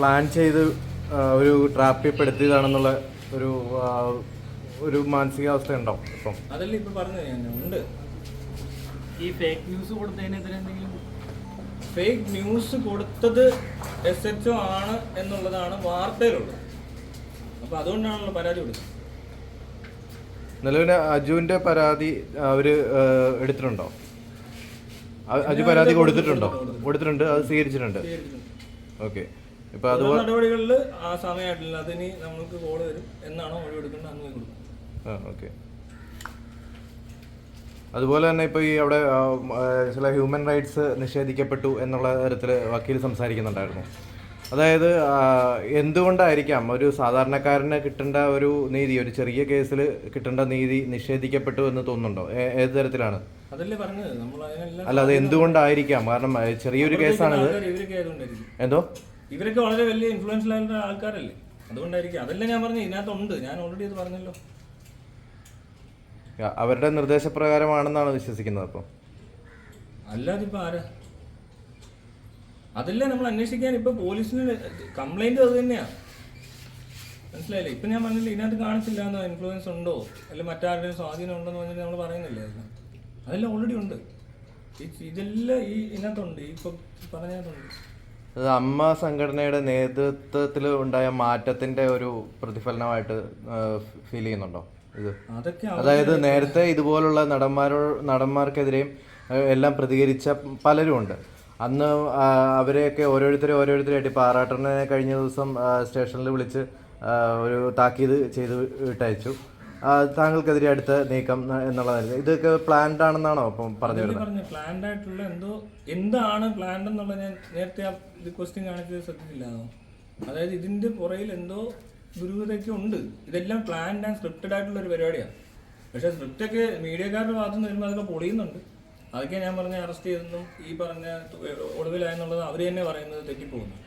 Plan ചെയ്ത് ഒരു ഒരു ട്രാപ്പിൽപ്പെടുത്തിയതാണെന്നുള്ള ഒരു ഒരു മാനസികാവസ്ഥ ഉണ്ടോ ഇപ്പം? അതല്ലേ ഇപ്പൊ പറഞ്ഞു ഉണ്ട്. ഈ ഫേക്ക് ന്യൂസ് കൊടുത്തതിനെതിരെ എന്തെങ്കിലും? ഫേക്ക് ന്യൂസ് കൊടുത്തത് എസ് എച്ച് ഒ ആണ് എന്നുള്ളതാണ് വാർത്തയിലുള്ളത്. അപ്പൊ അതുകൊണ്ടാണല്ലോ പരാതി കൊടുത്തത്. നിലവിലെ അജുവിന്റെ പരാതി അവർ എടുത്തിട്ടുണ്ടോ? അജു പരാതി കൊടുത്തിട്ടുണ്ടോ? കൊടുത്തിട്ടുണ്ട് അത് സ്വീകരിച്ചിട്ടുണ്ട്. ഓക്കെ. ഇപ്പൊ അത് നടപടികളിൽ ആ സമയമായിട്ടില്ല. അതിനി നമുക്ക് കോൾ വരും. എന്നാണോ മൊഴി കൊടുക്കേണ്ടത് അന്ന് കൊടുക്കും ആ ഓക്കെ. അതുപോലെ തന്നെ ഇപ്പോൾ ഈ അവിടെ ചില ഹ്യൂമൻ റൈറ്റ്സ് നിഷേധിക്കപ്പെട്ടു എന്നുള്ള തരത്തിൽ വക്കീൽ സംസാരിക്കുന്നുണ്ടായിരുന്നു. അതായത് എന്തുകൊണ്ടായിരിക്കാം ഒരു സാധാരണക്കാരന് കിട്ടേണ്ട ഒരു നീതി ഒരു ചെറിയ കേസിൽ കിട്ടേണ്ട നീതി നിഷേധിക്കപ്പെട്ടു എന്ന് തോന്നുന്നുണ്ടോ? ഏത് തരത്തിലാണ്? അല്ല അത് എന്തുകൊണ്ടായിരിക്കാം? കാരണം ചെറിയൊരു കേസാണിത്. എന്തോ? ഇവരൊക്കെ വളരെ വലിയ ഇൻഫ്ലുവൻഷ്യൽ ആയിട്ടുള്ള ആൾക്കാരല്ലേ? അതുകൊണ്ടായിരിക്കും. അതല്ല ഞാൻ പറഞ്ഞു ഇതിനകത്തുണ്ട് ഞാൻ ഓൾറെഡി അത് പറഞ്ഞല്ലോ. അവരുടെ നിർദ്ദേശപ്രകാരമാണെന്നാണ് വിശ്വസിക്കുന്നത് അപ്പോൾ അല്ലാതിപ്പോ ഇപ്പൊ ആരാ? അതല്ല നമ്മൾ അന്വേഷിക്കാൻ ഇപ്പൊ പോലീസിന് കംപ്ലൈന്റ് അത് തന്നെയാ. മനസ്സിലായില്ലേ? ഇപ്പൊ ഞാൻ പറഞ്ഞില്ല ഇതിനകത്ത് കാണിച്ചില്ല എന്നോ ഇൻഫ്ലുവൻസ് ഉണ്ടോ? അല്ലെങ്കിൽ മറ്റാരുടെയും സ്വാധീനം ഉണ്ടോ എന്ന് പറഞ്ഞിട്ട് നമ്മൾ പറയുന്നില്ലേ? അതെല്ലാം ഓൾറെഡി ഉണ്ട്. ഇതെല്ലാം ഈ ഇതിനകത്തുണ്ട്. ഈ ഇപ്പൊ പറഞ്ഞതിനകത്തുണ്ട്. അത് അമ്മ സംഘടനയുടെ നേതൃത്വത്തിൽ ഉണ്ടായ മാറ്റത്തിന്റെ ഒരു പ്രതിഫലനമായിട്ട് ഫീൽ ചെയ്യുന്നുണ്ടോ ഇത്? അതായത് നേരത്തെ ഇതുപോലുള്ള നടന്മാരോ നടന്മാർക്കെതിരെയും എല്ലാം പ്രതികരിച്ച പലരും ഉണ്ട്. അന്ന് അവരെയൊക്കെ ഓരോരുത്തരെ ഓരോരുത്തരായിട്ട് ഇപ്പോൾ ആറാട്ടനെ കഴിഞ്ഞ ദിവസം സ്റ്റേഷനിൽ വിളിച്ച് ഒരു താക്കീത് ചെയ്ത് വിട്ടയച്ചു താങ്കൾക്കെതിരെ അടുത്ത നീക്കം എന്നുള്ളതായിരുന്നു. ഇതൊക്കെ പ്ലാൻഡ് ആണെന്നാണോ അപ്പം പറഞ്ഞു വരുന്നത്? പ്ലാൻഡ് ആയിട്ടുള്ള എന്തോ എന്താണ് പ്ലാൻഡ് എന്നുള്ളത് ഞാൻ നേരത്തെ ആ റിക്വസ്റ്റിംഗ് ക്വസ്റ്റ്യൻ കാണിച്ചത് ശ്രദ്ധിച്ചില്ലാന്നോ അതായത് ഇതിന്റെ പുറയിൽ എന്തോ ദുരൂഹതയൊക്കെ ഉണ്ട്. ഇതെല്ലാം പ്ലാൻഡ് ആൻഡ് സ്ക്രിപ്റ്റഡ് ആയിട്ടുള്ള ഒരു പരിപാടിയാണ്. പക്ഷെ സ്ക്രിപ്റ്റ് ഒക്കെ മീഡിയക്കാരുടെ ഭാഗത്ത് നിന്ന് വരുമ്പോൾ അതൊക്കെ പൊളിയുന്നുണ്ട്. അതൊക്കെ ഞാൻ പറഞ്ഞ അറസ്റ്റ് ചെയ്തെന്നും ഈ പറഞ്ഞ ഒടുവിലായെന്നുള്ളത് അവർ തന്നെ പറയുന്നത് തെറ്റിപ്പോകുന്നു.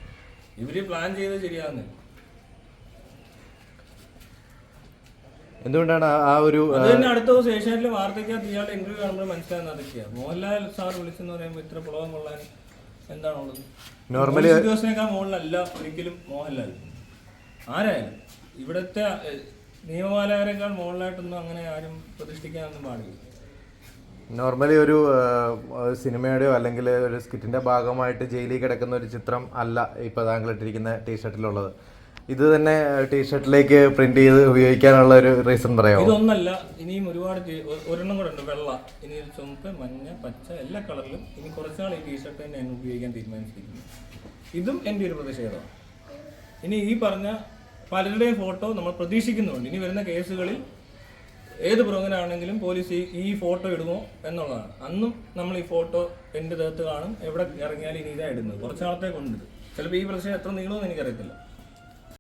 ഇവർ പ്ലാൻ ചെയ്ത് ശരിയാകുന്നില്ല. എന്തുകൊണ്ടാണ് ആ- ഒരു അടുത്ത ദിവസം ഏഷ്യാനെറ്റിലെ വാർത്തയ്ക്കകത്ത് ഇയാളുടെ ഇന്റർവ്യൂ കാണുമ്പോൾ മനസ്സിലാകുന്ന അതൊക്കെയാണ് മോഹൻലാൽ സാർ വിളിച്ചെന്ന് പറയുമ്പോൾ ഇത്ര പുളകം കൊള്ളാൻ എന്താണുള്ളത്? നോർമലി ദിവസത്തിനേക്കാൾ ഉദ്യോഗസ്ഥനേക്കാൾ മുകളിലല്ല ഒരിക്കലും മോഹൻലാൽ. ആരായാലും. ഇവിടത്തെ നിയമപാലകരെക്കാൾ മുകളിലായിട്ടൊന്നും അങ്ങനെ ആരും പ്രതിഷ്ഠിക്കാനൊന്നും പാടില്ല. നോർമലി ഒരു സിനിമയുടെയോ അല്ലെങ്കിൽ ഒരു സ്കിറ്റിന്റെ ഭാഗമായിട്ട് ജയിലിൽ കിടക്കുന്ന ഒരു ചിത്രം അല്ല ഇപ്പൊ താങ്കൾ ഇട്ടിരിക്കുന്ന ടീഷർട്ടിലുള്ളത് ഇത് തന്നെ ടീഷർട്ടിലേക്ക് പ്രിന്റ് ചെയ്ത് ഉപയോഗിക്കാനുള്ള ഒരു റീസൺ പറയാമോ? ഇതൊന്നല്ല ഇനിയും ഒരുപാട് ഒരെണ്ണം കൂടെ ഉണ്ട്. വെള്ള. ഇനി ചുമപ്പ് മഞ്ഞ പച്ച എല്ലാ കളറിലും ഇനി കുറച്ചാൾ ഈ ടീഷർട്ട് തന്നെ ഞാൻ ഉപയോഗിക്കാൻ തീരുമാനിച്ചിരിക്കുന്നു. ഇതും എന്റെ ഒരു പ്രതിഷേധമാണ്. ഇനി ഈ പറഞ്ഞ പലരുടെയും ഫോട്ടോ നമ്മൾ പ്രതീക്ഷിക്കുന്നുണ്ട്. ഇനി വരുന്ന കേസുകളിൽ ഏത് പ്രമുഖനാണെങ്കിലും പോലീസ് ഈ- ഈ ഫോട്ടോ ഇടുമോ എന്നുള്ളതാണ്. അന്നും നമ്മൾ ഈ ഫോട്ടോ എന്റെ ദേഹത്ത് കാണും. എവിടെ ഇറങ്ങിയാലും ഇനി ഇതാ ഇടുന്നത്. കുറച്ച് നാളത്തേക്കുണ്ട് ചിലപ്പോൾ ഈ പ്രശ്നം എത്ര നീളുമെന്ന് എനിക്കറിയത്തില്ല.